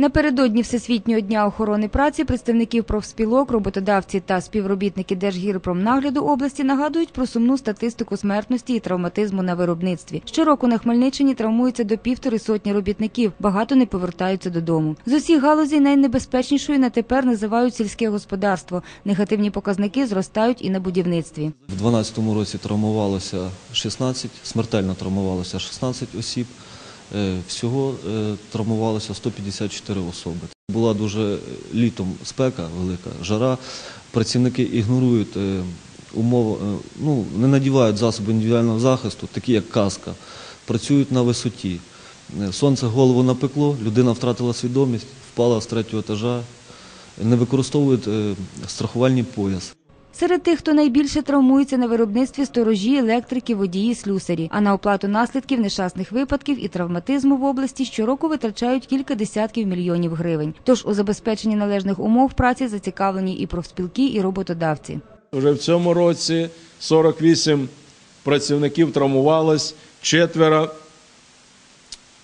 Напередодні Всесвітнього дня охорони праці представників профспілок, роботодавці та співробітники Держгірпромнагляду області нагадують про сумну статистику смертності і травматизму на виробництві. Щороку на Хмельниччині травмується до півтори сотні робітників, багато не повертаються додому. З усіх галузей найнебезпечнішою на тепер називають сільське господарство. Негативні показники зростають і на будівництві. В 2012 році травмувалося 16, смертельно травмувалося 16 осіб. Е, Всього е, травмувалося 154 особи. Була дуже е, літом спека велика, жара. Працівники ігнорують умови, ну, не надівають засоби індивідуального захисту, такі як каска, працюють на висоті. Сонце голову напекло, людина втратила свідомість, впала з третього етажа, не використовують страхувальний пояс. Серед тих, хто найбільше травмується на виробництві сторожі, електрики, водії, слюсарі. А на оплату наслідків нещасних випадків і травматизму в області щороку витрачають кілька десятків мільйонів гривень. Тож у забезпеченні належних умов праці зацікавлені і профспілки, і роботодавці. Вже в цьому році 48 працівників травмувалось, четверо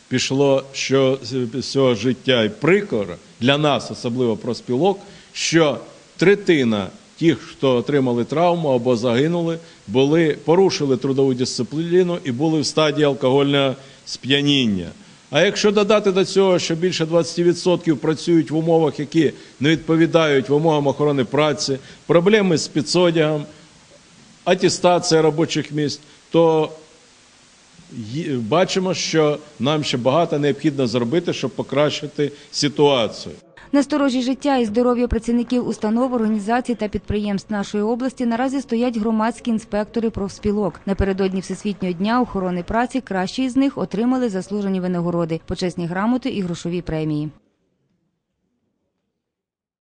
пішло що з цього життя і прикро для нас, особливо проспілок, що третина тих, хто отримали травму або загинули, були порушили трудову дисципліну і були в стадії алкогольного сп'яніння. А якщо додати до цього, що більше 20% працюють в умовах, які не відповідають вимогам охорони праці, проблеми з підсодягом, атестація робочих місць, то бачимо, що нам ще багато необхідно зробити, щоб покращити ситуацію. На сторожі життя і здоров'я працівників установ, організацій та підприємств нашої області наразі стоять громадські інспектори профспілок. Напередодні Всесвітнього дня охорони праці кращі з них отримали заслужені винагороди, почесні грамоти і грошові премії.